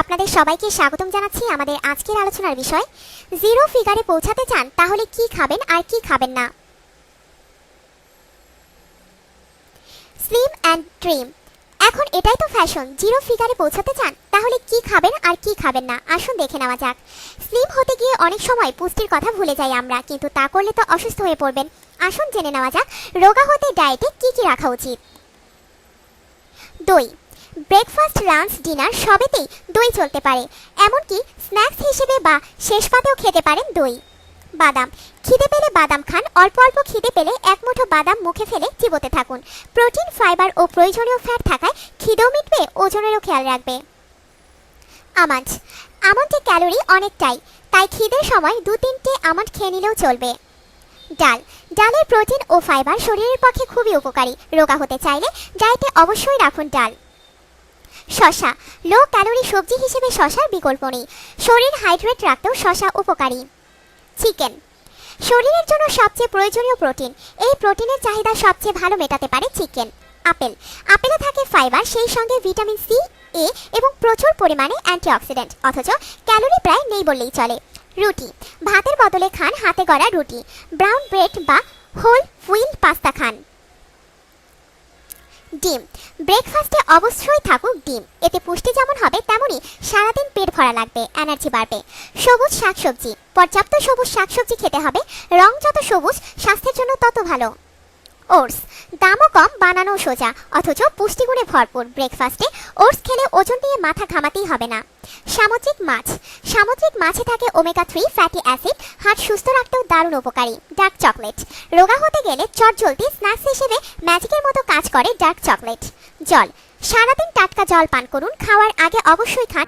আপনাদের সবাইকে স্বাগতম জানাচ্ছি আমাদের আজকের আলোচনার বিষয়। জিরো ফিগারে পৌঁছাতে চান, তাহলে কি খাবেন আর কি খাবেন না? স্লিম অ্যান্ড ড্রিম এখন এটাই তো ফ্যাশন জিরো ফিগারে পৌঁছাতে চান, তাহলে কি খাবেন আর কি খাবেন না? আসুন দেখে নেওয়া যাক। স্লিম হতে গিয়ে অনেক সময় পুষ্টির কথা ভুলে যাই আমরা, কিন্তু তা করলে তো অসুস্থ হয়ে পড়বেন। আসুন জেনে নেওয়া যাক, রোগা হতে ডায়েটে কি কি রাখা উচিত? দই। ব্রেকফাস্ট লাঞ্চ ডিনার সবেতেই দই চলতে পারে। এমনকি স্ন্যাক্স হিসেবে বা শেষ পাতেও খেতে পারেন দই। বাদাম। খিদে পেলে বাদাম খান, অল্প অল্প খিদে পেলে এক মুঠো বাদাম মুখে ফেলে চিবোতে থাকুন। প্রোটিন, ফাইবার ও প্রয়োজনীয় ফ্যাট থাকায় খিদেও মিটবে, ওজনেরও খেয়াল রাখবে। আমন্ড। আমন্ডে ক্যালোরি অনেকটাই, তাই খিদের সময় দু তিনটে আমন্ড খেয়ে নিলেও চলবে। ডাল। ডালের প্রোটিন ও ফাইবার শরীরের পক্ষে খুবই উপকারী, রোগা হতে চাইলে ডায়েটে অবশ্যই রাখুন ডাল। শশা। লো ক্যালোরি সবজি হিসেবে শশার বিকল্প নেই। শরীর হাইড্রেট রাখতেও শশা উপকারী। চিকেন। শরীরের জন্য সবচেয়ে প্রয়োজনীয় প্রোটিন। এই প্রোটিনের চাহিদা সবচেয়ে ভালো মেটাতে পারে চিকেন। আপেল। আপেলে থাকে ফাইবার, সেই সঙ্গে ভিটামিন সি, এ এবং প্রচুর পরিমাণে অ্যান্টিঅক্সিডেন্ট। অথচ ক্যালোরি প্রায় নেই বললেই চলে। রুটি। ভাতের বদলে খান হাতে গড়া রুটি। ব্রাউন ব্রেড বা হোল হুইল পাস্তা খান ডিম ব্রেকফাস্টে অবশ্যই থাকুক ডিম। এতে পুষ্টি যেমন হবে, তেমনই সারাদিন পেট ভরা লাগবে এনার্জি বাড়বে। সবুজ শাকসবজি, পর্যাপ্ত সবুজ শাকসবজি খেতে হবে রং যত সবুজ, স্বাস্থ্যের জন্য তত ভালো। ওটস। দামও কম বানানো সোজা, অথচ পুষ্টিগুণে ভরপুর। ব্রেকফাস্টে ওটস খেলে ওজন নিয়ে মাথা ঘামাতেই হবে না। সামুদ্রিক মাছ। সামুদ্রিক মাছে থাকে omega three fatty acid heart সুস্থ রাখতেও দারুণ উপকারী, ডার্ক চকলেট। রোগা হতে গেলে চট জলদি স্ন্যাক্স হিসেবে ম্যাজিকের মতো কাজ করে ডার্ক চকলেট। জল। সারাদিন টাটকা জল পান করুন, খাওয়ার আগে অবশ্যই খান।